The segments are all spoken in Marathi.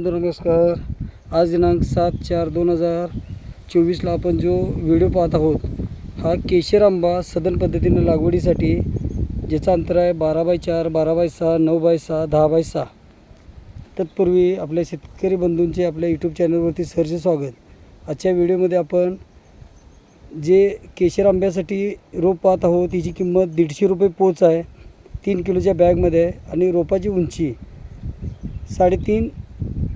नमस्कार. आज दिनांक सात चार दोन हजार चोवीसला आपण जो व्हिडिओ पाहत आहोत हा केशर आंबा सदन पद्धतीने लागवडीसाठी ज्याचा अंतर आहे बारा बाय चार बारा बाय सहा नऊ बाय सहा दहा बाय सहा. तत्पूर्वी आपल्या शेतकरी बंधूंचे आपल्या यूट्यूब चॅनलवरती सहर्ष स्वागत. आजच्या व्हिडिओमध्ये आपण जे केशर आंब्यासाठी रोप पाहत आहोत तिची किंमत दीडशे रुपये पोच आहे तीन किलोच्या बॅगमध्ये आहे आणि रोपाची उंची साडेतीन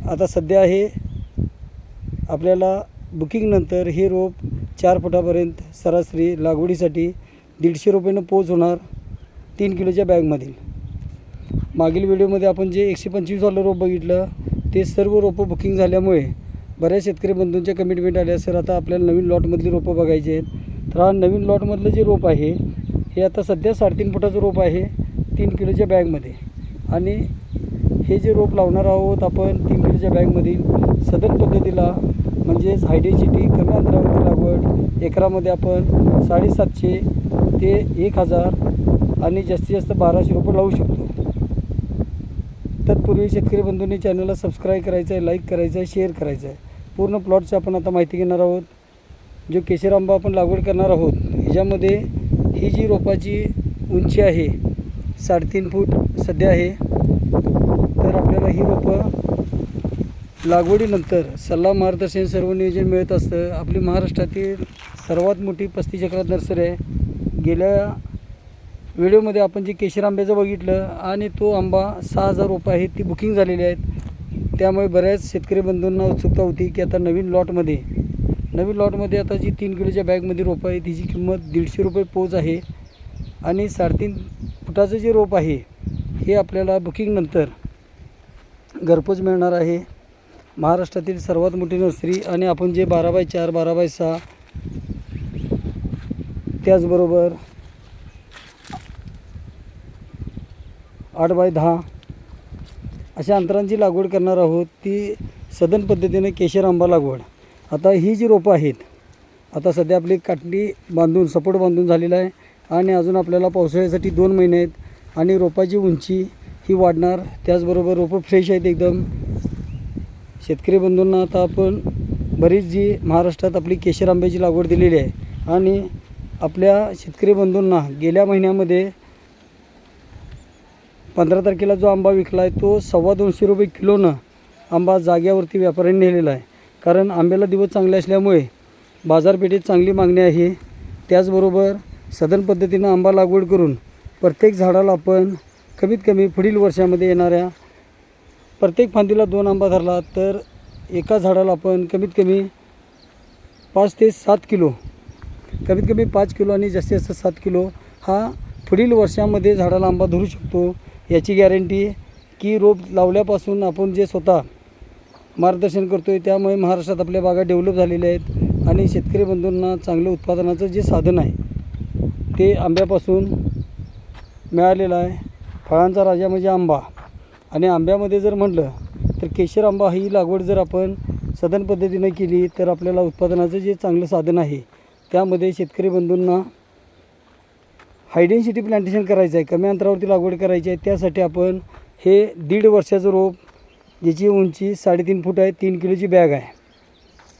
आता सध्या आहे आपल्याला बुकिंगनंतर हे रोप चार फुटापर्यंत सरासरी लागवडीसाठी दीडशे रुपयानं पोच होणार तीन किलोच्या बॅगमधील. मागील व्हिडिओमध्ये आपण जे एकशे पंचवीसवालं रोप बघितलं ते सर्व रोपं बुकिंग झाल्यामुळे बऱ्याच शेतकरी बंधूंच्या कमिटमेंट आल्या सर आता आपल्याला नवीन लॉटमधली रोपं बघायची आहेत. तर हा नवीन लॉटमधलं जे रोप आहे हे आता सध्या साडेतीन फुटाचं रोप आहे तीन किलोच्या बॅगमध्ये. आणि हे जे रोप लावणार आहोत आपण तीन किलोच्या बॅगमधील सदन पद्धतीला म्हणजेच हायडेन्सिटी कमी अंतरावरती लागवड एकरामध्ये आपण साडेसातशे ते एक हजार आणि जास्तीत जास्त बाराशे रुपये लावू शकतो. तत्पूर्वी शेतकरी बंधूंनी चॅनलला सबस्क्राईब करायचं आहे लाईक करायचं आहे शेअर करायचं आहे पूर्ण प्लॉटची आपण आता माहिती घेणार आहोत. जो केशर आंबा आपण लागवड करणार आहोत ह्याच्यामध्ये ही जी रोपाची उंची आहे साडेतीन फूट सध्या आहे. आपल्याला ही रोपं लागवडीनंतर सल्ला मार्गदर्शन सर्व नियोजन मिळत असतं. आपली महाराष्ट्रातील सर्वात मोठी पस्तीस चक्रात नर्सरी आहे. गेल्या व्हिडिओमध्ये आपण जे केशर आंब्याचं बघितलं आणि तो आंबा सहा हजार रोपं आहेत ती बुकिंग झालेली आहेत त्यामुळे बऱ्याच शेतकरी बंधूंना उत्सुकता होती की आता नवीन लॉटमध्ये नवीन लॉटमध्ये आता जी तीन किलोच्या बॅगमध्ये रोपं आहे तिची किंमत दीडशे रुपये पोच आहे. आणि साडेतीन फुटाचं जे रोप आहे हे आपल्याला बुकिंगनंतर घरपोच मिळणार आहे. महाराष्ट्रातील सर्वात मोठी नर्सरी आणि आपण जे बारा बाय चार बारा बाय सहा त्याचबरोबर आठ बाय दहा अशा अंतरांची लागवड करणार आहोत ती सदन पद्धतीने केशर आंबा लागवड. आता ही जी रोपं आहेत आता सध्या आपली काटणी बांधून सपोर्ट बांधून झालेला आहे आणि अजून आपल्याला पावसाळ्यासाठी दोन महिने आहेत आणि रोपाची उंची ही वाढणार. त्याचबरोबर रोपं फ्रेश आहेत एकदम. शेतकरी बंधूंना आता आपण बरीच जी महाराष्ट्रात आपली केशर आंब्याची लागवड दिलेली आहे आणि आपल्या शेतकरी बंधूंना गेल्या महिन्यामध्ये पंधरा तारखेला जो आंबा विकला आहे तो सव्वा दोनशे रुपये किलोनं आंबा जाग्यावरती व्यापाऱ्यांनी नेलेला आहे. कारण आंब्याला दिवस चांगले असल्यामुळे बाजारपेठेत चांगली मागणी आहे. त्याचबरोबर सदन पद्धतीनं आंबा लागवड करून प्रत्येक झाडाला आपण कमीत कमी पुढील वर्षामध्ये येणाऱ्या प्रत्येक फांदीला दोन आंबा धरला तर एका झाडाला आपण कमीत कमी पाच ते सात किलो कमीत कमी पाच किलो आणि जास्तीत जास्त सात किलो हा पुढील वर्षामध्ये झाडाला आंबा धरू शकतो. याची गॅरंटी की रोप लावल्यापासून आपण जे स्वतः मार्गदर्शन करतो आहे त्यामुळे महाराष्ट्रात आपल्या बागा डेव्हलप झालेल्या आहेत आणि शेतकरी बंधूंना चांगलं उत्पादनाचं जे साधन आहे ते आंब्यापासून मिळालेलं आहे. फळांचा राजा म्हणजे आंबा. आणि आंब्यामध्ये जर म्हटलं तर केशर आंबा ही लागवड जर आपण सदन पद्धतीनं केली तर आपल्याला उत्पादनाचं जे चांगलं साधन आहे त्यामध्ये शेतकरी बंधूंना हायडेन्सिटी प्लांटेशन करायचं आहे कमी अंतरावरती लागवड करायची आहे त्यासाठी आपण हे दीड वर्षाचं रोप ज्याची उंची साडेतीन फूट आहे तीन किलोची बॅग आहे.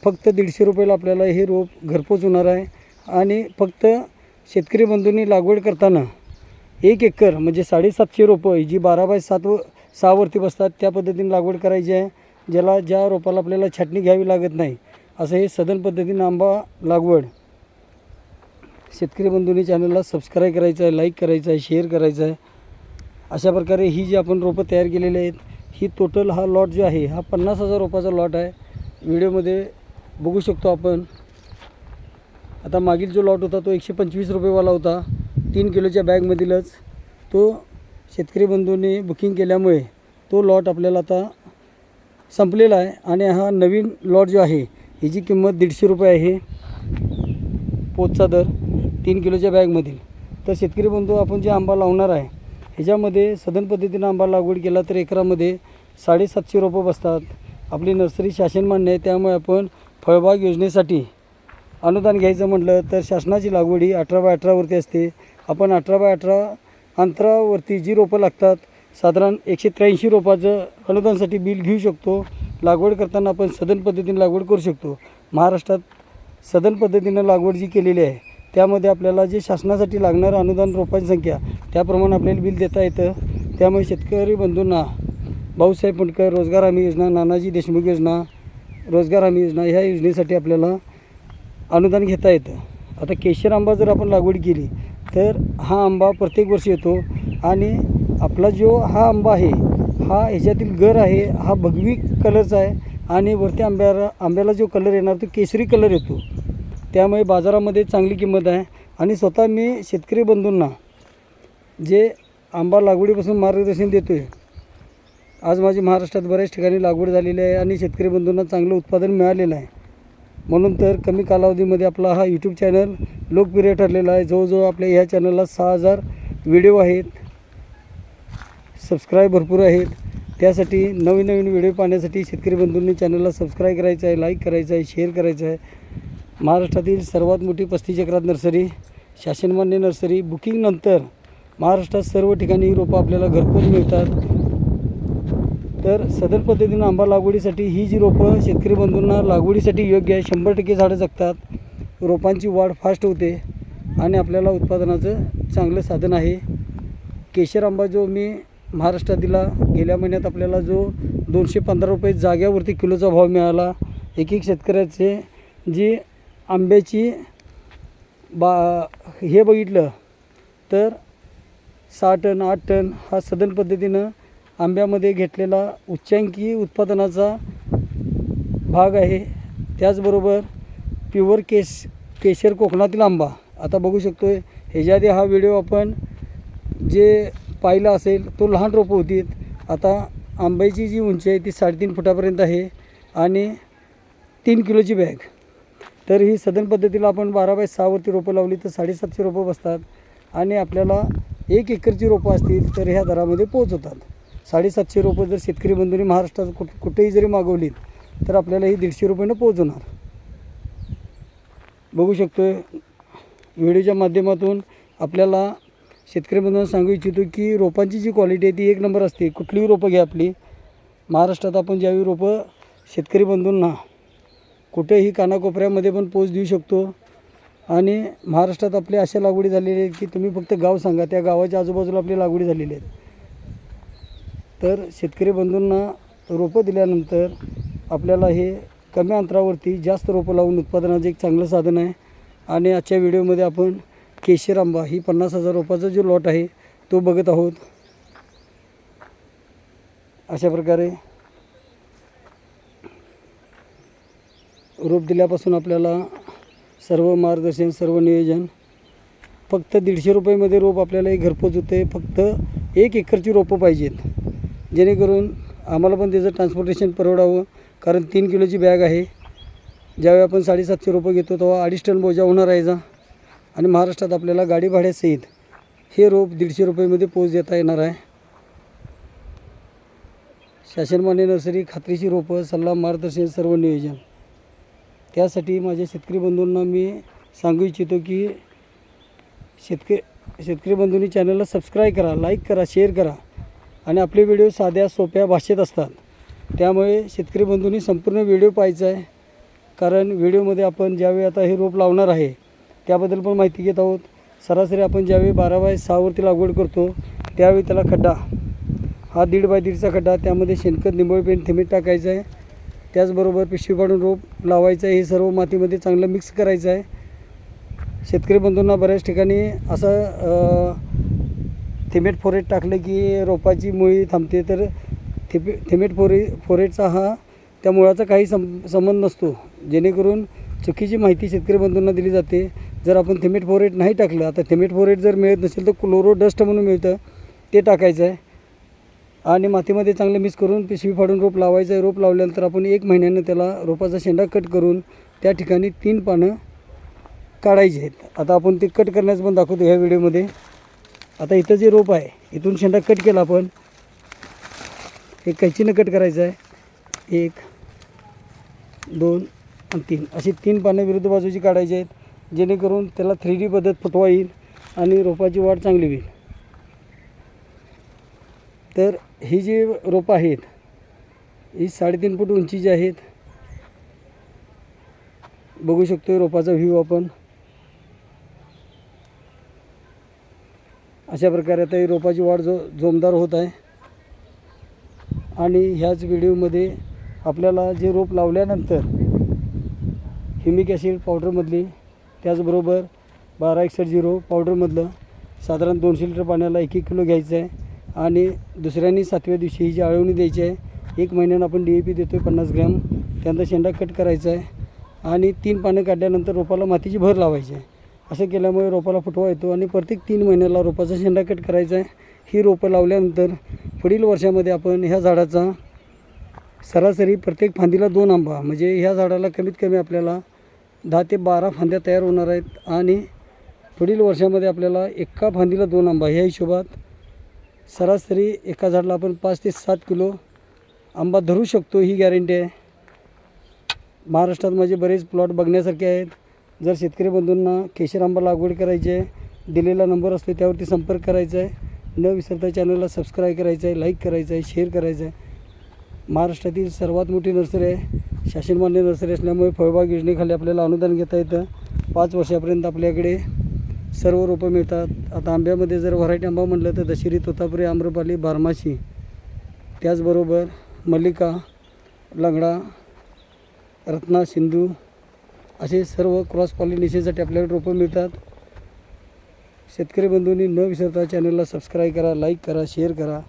फक्त दीडशे रुपयाला आपल्याला हे रोप घरपोच होणार आहे. आणि फक्त शेतकरी बंधूंनी लागवड करताना एक एकर म्हणजे साडेसातशे रोपं ही जी बारा बाय सात व सहावरती बसतात त्या पद्धतीने लागवड करायची आहे ज्याला ज्या रोपाला आपल्याला छाटणी घ्यावी लागत नाही असं हे सदन पद्धतीनं आंबा लागवड. शेतकरी बंधूंनी चॅनलला सबस्क्राईब करायचं आहे लाईक करायचं आहे शेअर करायचं आहे. अशा प्रकारे ही जी आपण रोपं तयार केलेली आहेत ही टोटल हा लॉट जो आहे हा पन्नास हजार रोपाचा लॉट आहे. व्हिडिओमध्ये बघू शकतो आपण. आता मागील जो लॉट होता तो एकशे पंचवीस रुपयेवाला होता. तीन किलोच्या बॅगमधीलच तो शेतकरी बंधूंनी बुकिंग केल्यामुळे तो लॉट आपल्याला आता संपलेला आहे आणि हा नवीन लॉट जो आहे ह्याची किंमत दीडशे रुपये आहे. पोचचा दर तीन किलोच्या बॅगमधील. तर शेतकरी बंधू आपण जे आंबा लावणार आहे ह्याच्यामध्ये सदन पद्धतीनं आंबा लागवड केला तर एकरामध्ये साडेसातशे रोपं बसतात. आपली नर्सरी शासन मान्य आहे त्यामुळे आपण फळबाग योजनेसाठी अनुदान घ्यायचं म्हटलं तर शासनाची लागवड ही अठरा बाय अठरावरती असते. आपण अठरा बाय अठरा अंतरावरती जी रोपं लागतात साधारण एकशे त्र्याऐंशी रोपाचं अनुदानसाठी बिल घेऊ शकतो. लागवड करताना आपण सदन पद्धतीने लागवड करू शकतो. महाराष्ट्रात सदन पद्धतीनं लागवड जी केलेली आहे त्यामध्ये आपल्याला जे शासनासाठी लागणारं अनुदान रोपांची संख्या त्याप्रमाणे आपल्याला बिल देता येतं. त्यामुळे शेतकरी बंधूंना भाऊसाहेब फुंडकर रोजगार हमी योजना नानाजी देशमुख योजना रोजगार हमी योजना ह्या योजनेसाठी आपल्याला अनुदान घेता येतं. आता केशर आंबा जर आपण लागवड केली तर हा आंबा प्रत्येक वर्षी येतो. आणि आपला जो हा आंबा आहे हा ह्याच्यातील गर आहे हा भगवी कलरचा आहे. आणि वरती आंब्याला आंब्याला जो कलर येणार तो केसरी कलर येतो. त्यामुळे बाजारामध्ये चांगली किंमत आहे. आणि स्वतः मी शेतकरी बंधूंना जे आंबा लागवडीपासून मार्गदर्शन देतो आहे आज माझी महाराष्ट्रात बऱ्याच ठिकाणी लागवड झालेली आहे आणि शेतकरी बंधूंना चांगलं उत्पादन मिळालेलं आहे. म्हणून तर कमी कालावधीमध्ये आपला हा यूट्यूब चॅनल लोकप्रिय ठरलेला आहे. जवळजवळ आपल्या ह्या चॅनलला सहा हजार व्हिडिओ आहेत. सबस्क्राईब भरपूर आहेत. त्यासाठी नवीन नवीन व्हिडिओ पाहण्यासाठी शेतकरी बंधूंनी चॅनलला सबस्क्राईब करायचं आहे लाईक करायचं आहे शेअर करायचं आहे. महाराष्ट्रातील सर्वात मोठी पस्तीस चक्रात नर्सरी शासनमान्य नर्सरी बुकिंगनंतर महाराष्ट्रात सर्व ठिकाणी ही रोपं आपल्याला घरपोच मिळतात. तर सदर पद्धतीनं आंबा लागवडीसाठी ही जी रोपं शेतकरी बंधूंना लागवडीसाठी योग्य आहे शंभर टक्के झाडं जगतात. रोपांची वाढ फास्ट होते आणि आपल्याला उत्पादनाचं चांगलं साधन आहे. केशर आंबा जो मी महाराष्ट्रात दिला गेल्या महिन्यात आपल्याला जो दोनशे पंधरा रुपये जाग्यावरती किलोचा भाव मिळाला एक एक शेतकऱ्याचे जी आंब्याची बा हे बघितलं तर सहा टन आठ टन हा सदन पद्धतीनं आंब्यामध्ये घेतलेला उच्चांकी उत्पादनाचा भाग आहे. त्याचबरोबर प्युअर केस केशर कोकणातील आंबा. आता बघू शकतो आहे ह्याच्याआधी हा व्हिडिओ आपण जे पाहिला असेल तो लहान रोपं होती. आता आंब्याची जी उंची आहे ती साडेतीन फुटापर्यंत आहे आणि तीन किलोची बॅग. तर ही सदन पद्धतीला आपण बारा बाय सहावरती रोपं लावली तर साडेसातशे रोपं बसतात आणि आपल्याला एक एकरची रोपं असतील तर ह्या दरामध्ये पोहोचवतात. साडेसातशे रोपं जर शेतकरी बंधूंनी महाराष्ट्रात कुठ कुठेही जरी मागवलीत तर आपल्याला ही दीडशे रुपयानं पोहोचणार बघू शकतो आहे व्हिडिओच्या माध्यमातून आपल्याला शेतकरी बंधूंना सांगू इच्छितो की रोपांची जी क्वालिटी आहे ती एक नंबर असते. कुठलीही रोपं घ्या आपली. महाराष्ट्रात आपण ज्यावेळी रोपं शेतकरी बंधूंना कुठेही कानाकोपऱ्यामध्ये पण पोच देऊ शकतो आणि महाराष्ट्रात आपली अशा लागवडी झालेली आहेत की तुम्ही फक्त गाव सांगा. त्या गावाच्या आजूबाजूला आपली लागवडी झालेली आहेत तर शेतकरी बंधूंना रोपं दिल्यानंतर आपल्याला हे कमी अंतरावरती जास्त रोपं लावून उत्पादनाचं एक चांगलं साधन आहे. आणि आजच्या व्हिडिओमध्ये आपण केशर आंबा ही पन्नास हजार रोपाचा जो लॉट आहे तो बघत आहोत. अशा प्रकारे रोप दिल्यापासून आपल्याला सर्व मार्गदर्शन सर्व नियोजन फक्त दीडशे रुपयामध्ये रोप आपल्याला हे घरपोच होते. फक्त एक एकरची रोपं पाहिजेत. जेणेकरून आम्हाला पण त्याचं ट्रान्सपोर्टेशन परवडावं. कारण तीन किलोची बॅग आहे. ज्यावेळी आपण साडेसातशे रुपये घेतो तेव्हा अडीच टन बोजा होणार यायचा आणि महाराष्ट्रात आपल्याला गाडी भाड्यासहित हे रोप दीडशे रुपयेमध्ये पोच देता येणार आहे. शासनमान्य नर्सरी खात्रीची रोपं सल्ला मार्गदर्शन सर्व नियोजन. त्यासाठी माझ्या शेतकरी बंधूंना मी सांगू इच्छितो की शेतकरी शेतकरी बंधूंनी चॅनलला सबस्क्राईब करा लाईक करा शेअर करा. आणि आपले व्हिडिओ साध्या सोप्या भाषेत असतात. त्यामुळे शेतकरी बंधूंनी संपूर्ण व्हिडिओ पाहायचा आहे. कारण व्हिडिओमध्ये आपण ज्यावेळी आता हे रोप लावणार आहे त्याबद्दल पण माहिती घेत आहोत. सरासरी आपण ज्यावेळी बारा बाय सहावरती लागवड करतो त्यावेळी त्याला खड्डा हा दीड बाय दीडचा खड्डा त्यामध्ये शेणखत निंबळ पेंट थिमीट टाकायचं आहे. त्याचबरोबर पिशवी पाडून रोप लावायचं आहे. हे सर्व मातीमध्ये चांगलं मिक्स करायचं आहे. शेतकरी बंधूंना बऱ्याच ठिकाणी असं थिमेट फोरेट टाकलं की रोपाची मुळी थांबते. तर थिपे थिमेट फोरे फोरेटचा हा त्या मुळाचा काही सं संबंध नसतो. जेणेकरून चुकीची माहिती शेतकरी बंधूंना दिली जाते. जर आपण थिमेट फोरेट नाही टाकलं आता थिमेट फोरेट जर मिळत नसेल तर क्लोरो डस्ट म्हणून मिळतं. ते टाकायचं आहे. आणि मातीमध्ये चांगलं मिक्स करून पिशवी फाडून रोप लावायचं आहे. रोप लावल्यानंतर आपण एक महिन्यानं त्याला रोपाचा शेंडा कट करून त्या ठिकाणी तीन पानं काढायची आहेत. आता आपण ते कट करण्याचं पण दाखवतो ह्या व्हिडिओमध्ये. आता इथं जे रोप आहे इथून शेंडा कट केला आपण. हे कैचीनं कट करायचं आहे. एक दोन आणि तीन. अशी तीन पानं विरुद्ध बाजूची काढायची आहेत जेणेकरून त्याला थ्री डी पद्धत फुटवा येईल आणि रोपाची वाढ चांगली होईल. तर ही जी रोपं आहेत ही साडेतीन फूट उंचीची आहेत बघू शकतो रोपाचा व्ह्यू आपण. अशा प्रकारे आता ही रोपाची वाढ जो जोमदार होत आहे. आणि ह्याच व्हिडिओमध्ये आपल्याला जे रोप लावल्यानंतर ह्युमिक ॲसिड पावडरमधली त्याचबरोबर बारा एकसठ झिरो पावडरमधलं साधारण दोनशे लिटर पाण्याला एक एक किलो घ्यायचं आहे. आणि दुसऱ्यांनी सातव्या दिवशी ही जी आळवणी द्यायची आहे एक महिन्यानं आपण डी ए पी देतो आहे पन्नास ग्रॅम. त्यानंतर शेंडा कट करायचा आहे. आणि तीन पानं काढल्यानंतर रोपाला मातीची भर लावायची आहे. असं केल्यामुळे रोपाला फुटवा येतो आणि प्रत्येक तीन महिन्याला रोपाचा शेंडा कट करायचा आहे. ही रोपं लावल्यानंतर पुढील वर्षामध्ये आपण ह्या झाडाचा सरासरी प्रत्येक फांदीला दोन आंबा म्हणजे ह्या झाडाला कमीत कमी आपल्याला दहा ते बारा फांद्या तयार होणार आहेत आणि पुढील वर्षामध्ये आपल्याला एका फांदीला दोन आंबा ह्या हिशोबात सरासरी एका झाडाला आपण पाच ते सात किलो आंबा धरू शकतो ही गॅरंटी आहे. महाराष्ट्रात माझे बरेच प्लॉट बघण्यासारखे आहेत. जर शेतकरी बंधूंना केशर आंबा लागवड करायची आहे दिलेला नंबर असतो त्यावरती संपर्क करायचा आहे. न विसरता चॅनलला सबस्क्राईब करायचं आहे लाईक करायचं आहे शेअर करायचं आहे. महाराष्ट्रातील सर्वात मोठी नर्सरी आहे. शासनमान्य नर्सरी असल्यामुळे फळबाग योजनेखाली आपल्याला अनुदान घेता येतं. पाच वर्षापर्यंत आपल्याकडे सर्व रोपं मिळतात. आता आंब्यामध्ये जर व्हरायटी आंबा म्हटलं तर दशेरी तोतापुरी आम्रपाली बारमाशी त्याचबरोबर मल्लिका लंगडा रत्ना सिंधू असे सर्व क्रॉस पॉलिनेशनसाठी आपल्याला रोपं मिळतात. शेतकरी बंधूंनी न विसरता चॅनलला सबस्क्राईब करा लाईक करा शेअर करा.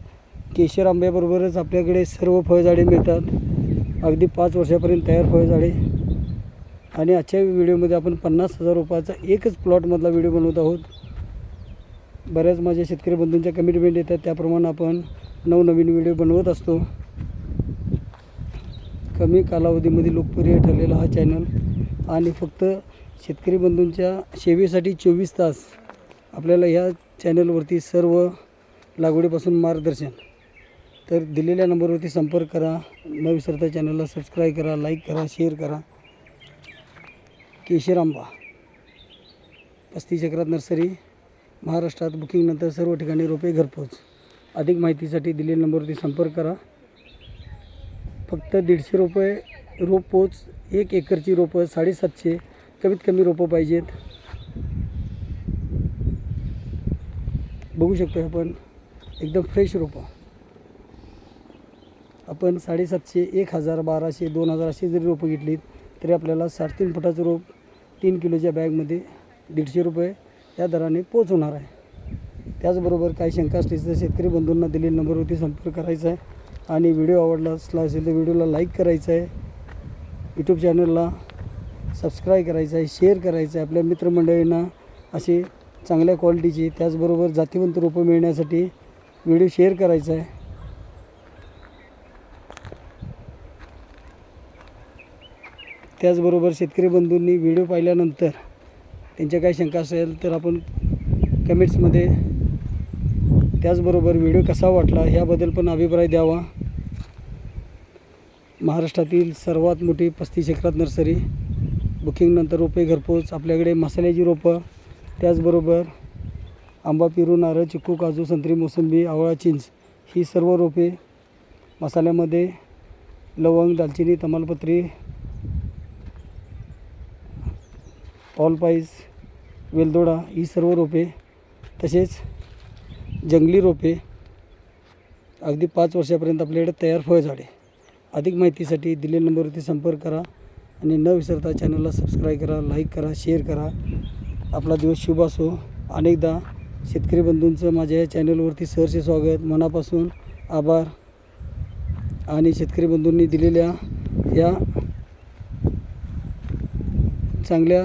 केशर आंब्याबरोबरच आपल्याकडे सर्व फळझाडे मिळतात. अगदी पाच वर्षापर्यंत तयार फळझाडे. आणि आजच्या व्हिडिओमध्ये आपण पन्नास हजार रुपयाचा एकच प्लॉटमधला व्हिडिओ बनवत आहोत. बऱ्याच माझ्या शेतकरी बंधूंच्या कमिटमेंट येतात. त्याप्रमाणे आपण नवनवीन व्हिडिओ बनवत असतो. कमी कालावधीमध्ये लोकप्रिय ठरलेला हा चॅनल आणि फक्त शेतकरी बंधूंच्या सेवेसाठी चोवीस तास आपल्याला ह्या चॅनलवरती सर्व लागवडीपासून मार्गदर्शन. तर दिलेल्या नंबरवरती संपर्क करा न विसरता चॅनलला सबस्क्राईब करा लाईक करा शेअर करा. केशर आंबा पस्तीस एकरात नर्सरी महाराष्ट्रात बुकिंगनंतर सर्व ठिकाणी रोपे घरपोच. अधिक माहितीसाठी दिलेल्या नंबरवरती संपर्क करा. फक्त दीडशे रुपये रोपपोच एक एकरची रोपं साडेसातशे कमीत कमी रोपं पाहिजेत. बघू शकतो आपण एकदम फ्रेश रोपं. आपण साडेसातशे एक हजार बाराशे दोन हजार अशी जरी रोपं घेतलीत तरी आपल्याला साडेतीन फुटाचं रोप तीन किलोच्या बॅगमध्ये दीडशे रुपये या दराने पोचवणार आहे. त्याचबरोबर काही शंका असलीच तर शेतकरी बंधूंना दिलेल्या नंबरवरती संपर्क करायचा आहे. आणि व्हिडिओ आवडला असला असेल तर व्हिडिओला लाईक करायचं आहे. यूट्यूब चॅनलला सबस्क्राईब करायचं आहे शेअर करायचं आहे आपल्या मित्रमंडळींना. असे चांगल्या क्वालिटीची त्याचबरोबर जातीवंत रोपं मिळण्यासाठी व्हिडिओ शेअर करायचा आहे. त्याचबरोबर शेतकरी बंधूंनी व्हिडिओ पाहिल्यानंतर त्यांच्या काही शंका असेल तर आपण कमेंट्समध्ये त्याचबरोबर व्हिडिओ कसा वाटला ह्याबद्दल पण अभिप्राय द्यावा. महाराष्ट्रातील सर्वात मोठी पस्तीस एकरात नर्सरी. बुकिंगनंतर रोपे घरपोच आपल्याकडे मसाल्याची रोपं. त्याचबरोबर आंबा पेरू नारळ चिक्कू काजू संत्री मोसंबी आवळा चिंच ही सर्व रोपे मसाल्यामध्ये लवंग दालचिनी तमालपत्री ऑलपाईस वेलदोडा ही सर्व रोपे तसेच जंगली रोपे अगदी पाच वर्षापर्यंत आपल्याकडे तयार फळझाडे. अधिक माहितीसाठी दिलेल्या नंबरवरती संपर्क करा आणि न विसरता चॅनलला सबस्क्राईब करा लाईक करा शेअर करा. आपला दिवस शुभ असो. अनेकदा शेतकरी बंधूंचं माझ्या या चॅनलवरती सहर्ष स्वागत मनापासून आभार. आणि शेतकरी बंधूंनी दिलेल्या या चांगल्या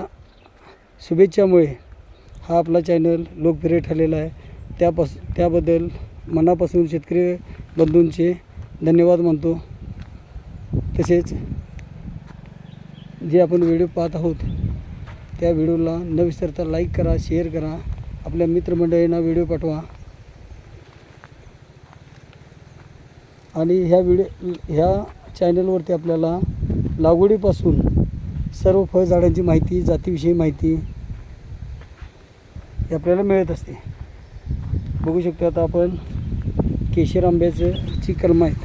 शुभेच्छामुळे हा आपला चॅनल लोकप्रिय ठरलेला आहे. त्यापास त्याबद्दल मनापासून शेतकरी बंधूंचे धन्यवाद मानतो. तसेच जे आपण व्हिडिओ पाहत आहोत त्या व्हिडिओला न विसरता लाईक करा शेअर करा. आपल्या मित्रमंडळींना व्हिडिओ पाठवा. आणि ह्या व्हिडिओ ह्या चॅनलवरती आपल्याला लागवडीपासून सर्व फळझाडांची माहिती जातीविषयी माहिती ही आपल्याला मिळत असते. बघू शकतो आता आपण केशर आंब्याचं ची कलम आहेत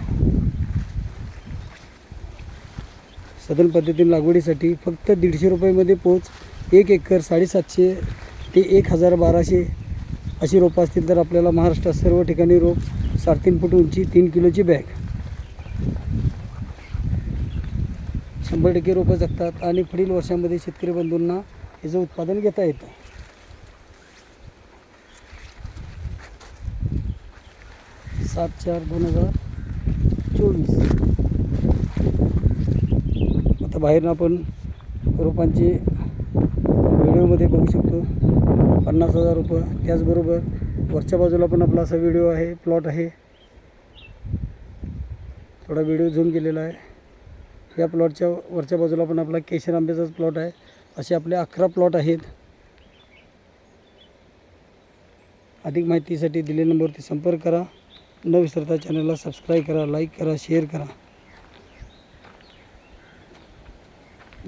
सदन पद्धतीने लागवडीसाठी फक्त दीडशे रुपयामध्ये पोच एक एकर साडेसातशे ते एक हजार बाराशे अशी रोपं असतील तर आपल्याला महाराष्ट्रात सर्व ठिकाणी रोप साडेतीन फूट उंची तीन किलोची बॅग. शंभर टक्के रोपं जगतात आणि पुढील वर्षामध्ये शेतकरी बंधूंना याचं उत्पादन घेता येतं. सात चार दोन हजार चोवीस. बाहेरनं आपण रोपांची व्हिडिओमध्ये बघू शकतो. पन्नास हजार रुपये त्याचबरोबर वरच्या बाजूला पण आपला असा व्हिडिओ आहे प्लॉट आहे. थोडा व्हिडिओ झूम केलेला आहे. या प्लॉटच्या वरच्या बाजूला पण आपला केशर आंब्याचाच प्लॉट आहे. असे आपले अकरा प्लॉट आहेत. अधिक माहितीसाठी दिलेल्या नंबरवरती संपर्क करा. न विसरता चॅनलला सबस्क्राईब करा लाईक करा शेअर करा.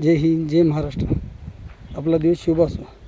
जय हिंद जय महाराष्ट्र. आपला दिवस शुभ असो.